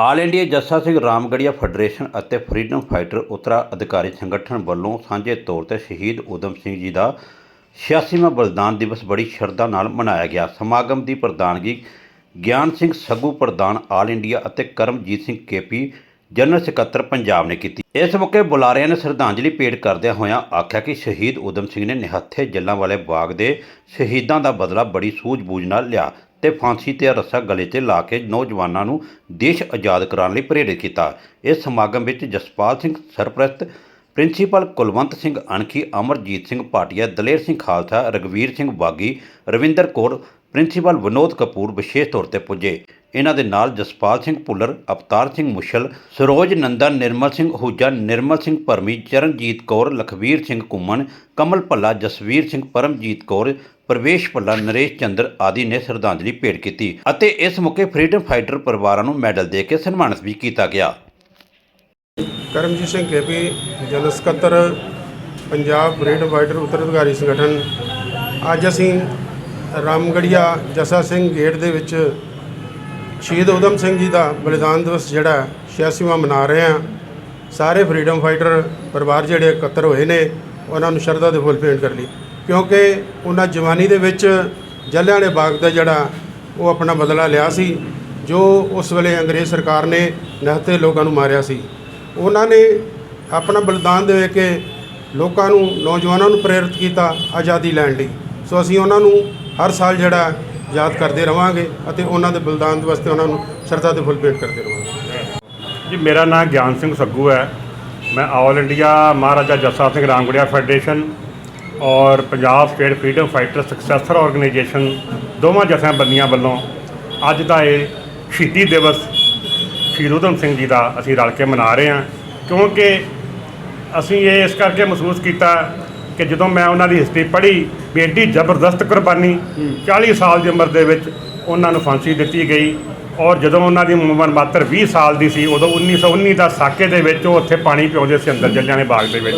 All India Jassa Singh Ramgarhia federation ਅਤੇ freedom fighter ਉਤਰਾ ਅਧਿਕਾਰੀ ਸੰਗਠਨ ਵੱਲੋਂ ਸਾਂਝੇ ਤੌਰ ਤੇ ਸ਼ਹੀਦ ਊਧਮ ਸਿੰਘ ਜੀ ਦਾ 86ਵਾਂ ਬਲੀਦਾਨ ਦਿਵਸ ਬੜੀ ਸ਼ਰਧਾ ਨਾਲ ਮਨਾਇਆ ਗਿਆ। ਸਮਾਗਮ ਦੀ ਪ੍ਰਧਾਨਗੀ ਗਿਆਨ ਸਿੰਘ ਸੱਗੂ ਪ੍ਰਧਾਨ ਆਲ ਇੰਡੀਆ ਅਤੇ ਕਰਮਜੀਤ ਸਿੰਘ ਕੇਪੀ, ਜਨਰਲ ਸਕੱਤਰ ਪੰਜਾਬ ਨੇ ਕੀਤੀ। ਇਸ ਮੌਕੇ ਬੁਲਾਰਿਆਂ ਨੇ ਸ਼ਰਧਾਂਜਲੀ ਭੇਟ ਕਰਦਿਆਂ ਹੋਇਆਂ ਆਖਿਆ ਕਿ ਸ਼ਹੀਦ ਊਧਮ ਸਿੰਘ ਨੇ ਨਿਹੱਥੇ ਜੱਲਾਂ ਵਾਲੇ ਬਾਗ ਦੇ ਸ਼ਹੀਦਾਂ ਦਾ ਬਦਲਾ ਬੜੀ ਸੂਝ-ਬੂਝ ਨਾਲ ਲਿਆ। ਤੇ ਫਾਂਸੀ ਤੇ ਰੱਸਾ ਗਲੇ ਤੇ ਲਾ ਕੇ ਨੌਜਵਾਨਾਂ ਨੂੰ ਦੇਸ਼ ਆਜ਼ਾਦ ਕਰਾਉਣ ਲਈ ਪ੍ਰੇਰਿਤ ਕੀਤਾ। ਇਸ ਸਮਾਗਮ ਵਿੱਚ ਜਸਪਾਲ ਸਿੰਘ ਸਰਪ੍ਰਸਤ, ਪ੍ਰਿੰਸੀਪਲ ਕੁਲਵੰਤ ਸਿੰਘ ਅਣਖੀ, ਅਮਰਜੀਤ ਸਿੰਘ ਭਾਟੀਆ, ਦਲੇਰ ਸਿੰਘ ਖਾਲਸਾ ਰਗਵੀਰ ਸਿੰਘ ਬਾਗੀ ਰਵਿੰਦਰ ਕੌਰ, ਪ੍ਰਿੰਸੀਪਲ ਵਿਨੋਦ ਕਪੂਰ ਵਿਸ਼ੇਸ਼ ਤੌਰ ਤੇ ਪੁੱਜੇ। ਇਹਨਾਂ ਦੇ ਨਾਲ ਜਸਪਾਲ ਸਿੰਘ ਭੁੱਲਰ, ਅਵਤਾਰ ਸਿੰਘ ਮੁਸ਼ਲ, ਸਰੋਜ ਨੰਦਨ, ਨਿਰਮਲ ਸਿੰਘ ਹੂਜਾ, ਨਿਰਮਲ ਸਿੰਘ ਪਰਮੀ ਚਰਨਜੀਤ ਕੌਰ, ਲਖਵੀਰ ਸਿੰਘ ਕੁਮਨ ਕਮਲ ਭੱਲਾ, ਜਸਵੀਰ ਸਿੰਘ ਪਰਮਜੀਤ ਕੌਰ, ਪਰਵੇਸ਼ ਭੱਲਾ, ਨਰੇਸ਼ ਚੰਦਰ ਆਦਿ ਨੇ ਸ਼ਰਧਾਂਜਲੀ ਭੇਟ ਕੀਤੀ ਅਤੇ ਇਸ ਮੌਕੇ ਫਰੀडम ਫਾਈਟਰ ਪਰਿਵਾਰਾਂ ਨੂੰ ਮੈਡਲ ਦੇ ਕੇ ਸਨਮਾਨਿਤ ਵੀ ਕੀਤਾ ਗਿਆ। Karamjit Singh KP general Punjab freedom fighter ਉੱਤਰ ਅਧਿਕਾਰੀ ਸੰਗਠਨ। ਅੱਜ ਅਸੀਂ ਰਾਮਗੜੀਆ ਜਸਾ ਸਿੰਘ ਗੇਟ ਦੇ ਵਿੱਚ ਸ਼ਹੀਦ ਊਧਮ ਸਿੰਘ ਜੀ ਦਾ ਬਲੀਦਾਨ ਦਿਵਸ ਜਿਹੜਾ 86ਵਾਂ ਮਨਾ ਰਹੇ ਹਾਂ। ਸਾਰੇ ਫਰੀडम ਫਾਈਟਰ ਪਰਿਵਾਰ ਜਿਹੜੇ ਇਕੱਤਰ ਹੋਏ ਨੇ, ਉਹਨਾਂ ਨੂੰ ਸ਼ਰਧਾ ਦੇ ਫੁੱਲ ਭੇਂਟ ਕਰ ਲਈ। ਕਿਉਂਕਿ ਉਹਨਾਂ ਜਵਾਨੀ ਦੇ ਵਿੱਚ ਜਲਿਆਂਵਾਲੇ ਬਾਗ ਦਾ ਜਿਹੜਾ ਉਹ ਆਪਣਾ ਬਦਲਾ ਲਿਆ ਸੀ, ਜੋ ਉਸ ਵੇਲੇ ਅੰਗਰੇਜ਼ ਸਰਕਾਰ ਨੇ ਨਿਹੱਥੇ ਲੋਕਾਂ ਨੂੰ ਮਾਰਿਆ ਸੀ। ਉਹਨਾਂ ਨੇ ਆਪਣਾ ਬਲੀਦਾਨ ਦੇ ਕੇ ਲੋਕਾਂ ਨੂੰ, ਨੌਜਵਾਨਾਂ ਨੂੰ ਪ੍ਰੇਰਿਤ ਕੀਤਾ ਆਜ਼ਾਦੀ ਲੈਣ ਲਈ। ਸੋ ਅਸੀਂ ਉਹਨਾਂ ਨੂੰ ਹਰ ਸਾਲ ਜਿਹੜਾ ਯਾਦ ਕਰਦੇ ਰਵਾਂਗੇ ਅਤੇ ਉਹਨਾਂ ਦੇ ਬਲਿਦਾਨ ਵਾਸਤੇ ਉਹਨਾਂ ਨੂੰ ਸ਼ਰਧਾ ਦੇ ਫੁੱਲ ਭੇਟ ਕਰਦੇ ਰਵਾਂਗੇ। ਜੀ, ਮੇਰਾ ਨਾਮ ਗਿਆਨ ਸਿੰਘ ਸੱਗੂ ਹੈ। ਮੈਂ all India Maharaja Jassa Singh Ramgarhia federation ਔਰ Punjab state freedom fighter successor organisation ਦੋਵਾਂ ਜਥੇਬੰਦੀਆਂ ਵੱਲੋਂ ਅੱਜ ਦਾ ਇਹ ਸ਼ਹੀਦੀ ਦਿਵਸ ਸ਼ਹੀਦ ਊਧਮ ਸਿੰਘ ਜੀ ਦਾ ਅਸੀਂ ਰਲ ਕੇ ਮਨਾ ਰਹੇ ਹਾਂ ਕਿਉਂਕਿ ਅਸੀਂ ਇਹ ਇਸ ਕਰਕੇ ਮਹਿਸੂਸ ਕੀਤਾ ਕਿ ਜਦੋਂ ਮੈਂ ਉਹਨਾਂ ਦੀ ਹਿਸਟਰੀ ਪੜ੍ਹੀ ਵੀ ਐਡੀ ਜ਼ਬਰਦਸਤ ਕੁਰਬਾਨੀ 40 ਸਾਲ ਦੀ ਉਮਰ ਦੇ ਵਿੱਚ ਉਹਨਾਂ ਨੂੰ ਫਾਂਸੀ ਦਿੱਤੀ ਗਈ ਔਰ ਜਦੋਂ ਉਹਨਾਂ ਦੀ ਉਮਰ ਮਾਤਰ 20 ਸਾਲ ਦੀ ਸੀ ਉਦੋਂ 1919 ਦਾ ਸਾਕੇ ਦੇ ਵਿੱਚ ਉਹ ਉੱਥੇ ਪਾਣੀ ਪਿਆਉਂਦੇ ਸੀ ਅੰਦਰ ਜੱਲਿਆਂਵਾਲੇ ਬਾਗ ਦੇ ਵਿੱਚ।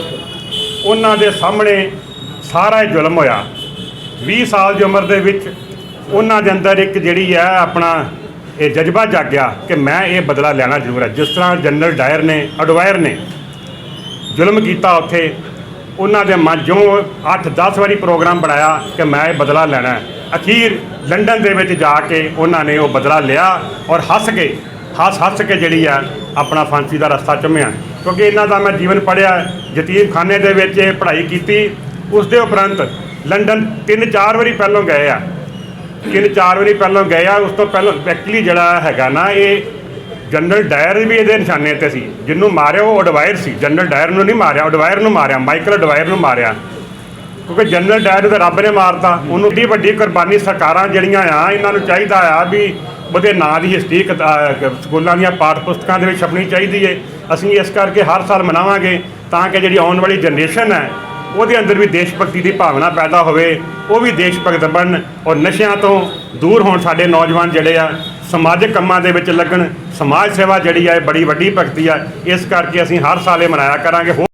ਉਹਨਾਂ ਦੇ ਸਾਹਮਣੇ ਸਾਰਾ ਇਹ ਜ਼ੁਲਮ ਹੋਇਆ। 20 ਸਾਲ ਦੀ ਉਮਰ ਦੇ ਵਿੱਚ ਉਹਨਾਂ ਦੇ ਅੰਦਰ ਇੱਕ ਜਿਹੜੀ ਹੈ ਆਪਣਾ ਇਹ ਜਜ਼ਬਾ ਜਾਗਿਆ ਕਿ ਮੈਂ ਇਹ ਬਦਲਾ ਲੈਣਾ ਜ਼ਰੂਰ ਹੈ। ਜਿਸ ਤਰ੍ਹਾਂ ਜਨਰਲ ਡਾਇਰ ਨੇ ਅਡਵਾਇਰ ਨੇ ਜ਼ੁਲਮ ਕੀਤਾ ਉੱਥੇ ਉਹਨਾਂ ਦੇ ਮਨ ਜੋ 8-10 ਵਾਰੀ ਪ੍ਰੋਗਰਾਮ ਬਣਾਇਆ ਕਿ ਮੈਂ ਇਹ ਬਦਲਾ ਲੈਣਾ ਹੈ। ਅਖੀਰ ਲੰਡਨ ਦੇ ਵਿੱਚ ਜਾ ਕੇ ਉਹਨਾਂ ਨੇ ਉਹ ਬਦਲਾ ਲਿਆ ਔਰ ਹੱਸ ਕੇ, ਹੱਸ ਹੱਸ ਕੇ ਜਿਹੜੀ ਆ, ਆਪਣਾ ਫਾਂਸੀ ਦਾ ਰਸਤਾ ਚੁੰਮਿਆ। ਕਿਉਂਕਿ ਇਹਨਾਂ ਦਾ ਮੈਂ ਜੀਵਨ ਪੜਿਆ ਯਤੀਮਖਾਨੇ ਦੇ ਵਿੱਚ ਇਹ ਪੜ੍ਹਾਈ ਕੀਤੀ। ਉਸ ਦੇ ਉਪਰੰਤ ਲੰਡਨ ਤਿੰਨ ਚਾਰ ਵਾਰੀ ਪਹਿਲਾਂ ਗਏ ਆ। ਤਿੰਨ ਚਾਰ ਵਾਰੀ ਪਹਿਲਾਂ ਗਏ ਆ, ਉਸ ਤੋਂ ਪਹਿਲਾਂ ਐਕਚੁਅਲੀ ਜਿਹੜਾ ਹੈਗਾ ਨਾ, ਇਹ ਜਨਰਲ ਡਾਇਰ ਵੀ ਇਹਦੇ ਨਿਸ਼ਾਨੇ ਤੇ ਸੀ, ਜਿਹਨੂੰ ਮਾਰਿਆ ਉਹ ਅਡਵਾਇਰ ਸੀ। ਜਨਰਲ ਡਾਇਰ ਨੂੰ ਨਹੀਂ ਮਾਰਿਆ ਅਡਵਾਇਰ ਨੂੰ ਮਾਰਿਆ ਮਾਈਕਲ ਅਡਵਾਇਰ ਨੂੰ ਮਾਰਿਆ। ਕਿਉਂਕਿ ਜਨਰਲ ਡਾਇਰ ਨੂੰ ਤਾਂ ਰੱਬ ਨੇ ਮਾਰਤਾ, ਉਹਨੂੰ ਦੀ ਵੱਡੀ ਕੁਰਬਾਨੀ ਸਰਕਾਰਾਂ ਜਿਹੜੀਆਂ ਆ, ਇਹਨਾਂ ਨੂੰ ਚਾਹੀਦਾ ਆ ਵੀ ਉਹਦੇ ਨਾਂ ਦੀ ਹਿਸਟਰੀ ਸਕੂਲਾਂ ਦੀਆਂ ਪਾਠ ਪੁਸਤਕਾਂ ਦੇ ਵਿੱਚ ਛਪਣੀ ਚਾਹੀਦੀ ਏ। ਅਸੀਂ ਇਸ ਕਰਕੇ ਹਰ ਸਾਲ ਮਨਾਵਾਂਗੇ ਤਾਂ ਕਿ ਜਿਹੜੀ ਆਉਣ ਵਾਲੀ ਜਨਰੇਸ਼ਨ ਹੈ, ਉਹਦੇ ਅੰਦਰ ਵੀ ਦੇਸ਼ ਭਗਤੀ ਦੀ ਭਾਵਨਾ ਪੈਦਾ ਹੋਵੇ, ਉਹ ਵੀ ਦੇਸ਼ ਭਗਤ ਬਣਨ ਔਰ ਨਸ਼ਿਆਂ ਤੋਂ ਦੂਰ ਹੋਣ ਸਾਡੇ ਨੌਜਵਾਨ ਜਿਹੜੇ ਆ ਸਮਾਜਿਕ ਕੰਮਾਂ ਦੇ ਵਿੱਚ ਲੱਗਣ। ਸਮਾਜ ਸੇਵਾ ਜਿਹੜੀ ਹੈ ਬੜੀ ਵੱਡੀ ਭਗਤੀ ਆ। ਇਸ ਕਰਕੇ ਅਸੀਂ ਹਰ ਸਾਲ ਇਹ ਮਨਾਇਆ ਕਰਾਂਗੇ। ਹੋਰ